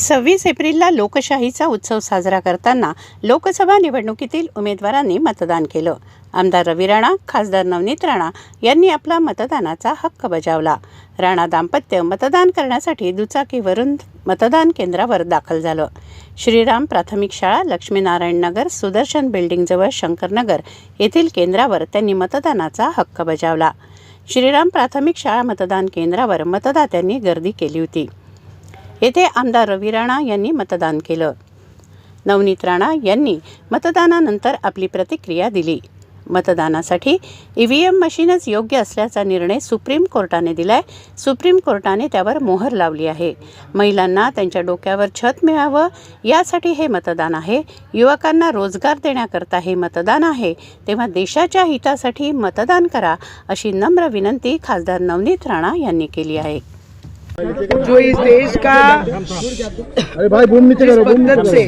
सव्वीस एप्रिलला लोकशाहीचा उत्सव साजरा करताना लोकसभा निवडणुकीतील उमेदवारांनी मतदान केलं. आमदार रवी राणा खासदार नवनीत राणा यांनी आपला मतदानाचा हक्क बजावला. राणा दाम्पत्य मतदान करण्यासाठी दुचाकीवरून मतदान केंद्रावर दाखल झालं. श्रीराम प्राथमिक शाळा लक्ष्मीनारायण नगर सुदर्शन बिल्डिंगजवळ शंकरनगर येथील केंद्रावर त्यांनी मतदानाचा हक्क बजावला. श्रीराम प्राथमिक शाळा मतदान केंद्रावर मतदात्यांनी गर्दी केली होती. येथे आमदार रवी राणा यांनी मतदान केलं. नवनीत राणा यांनी मतदानानंतर आपली प्रतिक्रिया दिली. मतदानासाठी ई व्ही एम मशीनच योग्य असल्याचा निर्णय सुप्रीम कोर्टाने दिलाय. सुप्रीम कोर्टाने त्यावर मोहर लावली आहे. महिलांना त्यांच्या डोक्यावर छत मिळावं यासाठी हे मतदान आहे. युवकांना रोजगार देण्याकरता हे मतदान आहे. तेव्हा देशाच्या हितासाठी मतदान करा अशी नम्र विनंती खासदार नवनीत राणा यांनी केली आहे. जो इस देश का अरे भाई बूम नीचे करो पद्धत से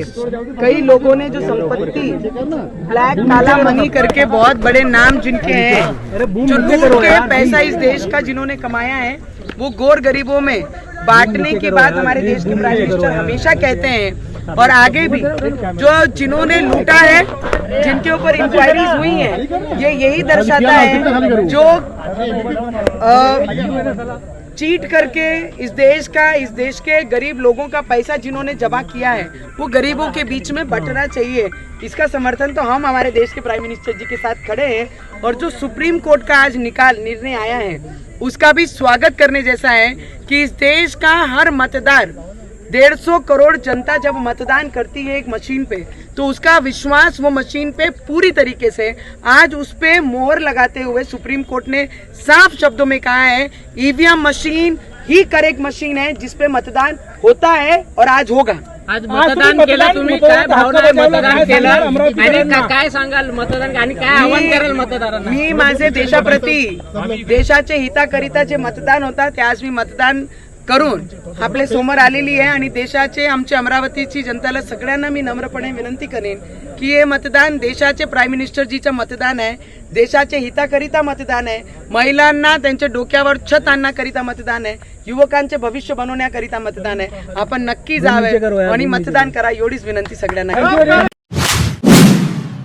कई लोगों ने जो संपत्ति ब्लैक काला मनी करके बहुत बड़े नाम जिनके हैं जो लूट के पैसा इस देश का जिन्होंने कमाया है वो गोर गरीबों में बांटने की बात हमारे देश के प्राइम मिनिस्टर हमेशा कहते हैं और आगे भी जो जिन्होंने लूटा है जिनके ऊपर इंक्वायरीज हुई है ये यही दर्शाता है जो अ, चीट करके इस देश का, इस देश के गरीब लोगों का पैसा जिन्होंने जमा किया है, वो गरीबों के बीच में बटना चाहिए। इसका समर्थन तो हम हमारे देश के प्राइम मिनिस्टर जी के साथ खड़े हैं और जो सुप्रीम कोर्ट का आज निकाल, निर्णय आया है, उसका भी स्वागत करने जैसा है कि इस देश का हर मतदार डेढ़ सौ करोड़ जनता जब मतदान करती है एक मशीन पे तो उसका विश्वास वो मशीन पे पूरी तरीके से आज उस पे मोहर लगाते हुए सुप्रीम कोर्ट ने साफ शब्दों में कहा है ईवीएम मशीन ही करेक्ट मशीन है जिसपे मतदान होता है और आज होगा। आज मतदान केलं तुम्ही काय भावना आहे मतदान केलं? आणि का- काय सांगाल मतदान आणि काय आव्हान कराल मतदारांना? मी माझे देशाप्रती देशाचे हिताकरिता जे मतदान होता ते आज मी मतदान करून आपल्यासमोर आलेली आहे आणि देशाचे आमच्या अमरावतीची जनताला सगळ्यांना मी नम्रपणे विनंती करेन की हे मतदान देशाचे प्राईम मिनिस्टरजीचं मतदान आहे देशाचे हिताकरिता मतदान आहे महिलांना त्यांच्या डोक्यावर छत आणण्याकरिता मतदान आहे युवकांचे भविष्य बनवण्याकरिता मतदान आहे. आपण नक्की जावे आणि मतदान करा. एवढीच विनंती सगळ्यांना.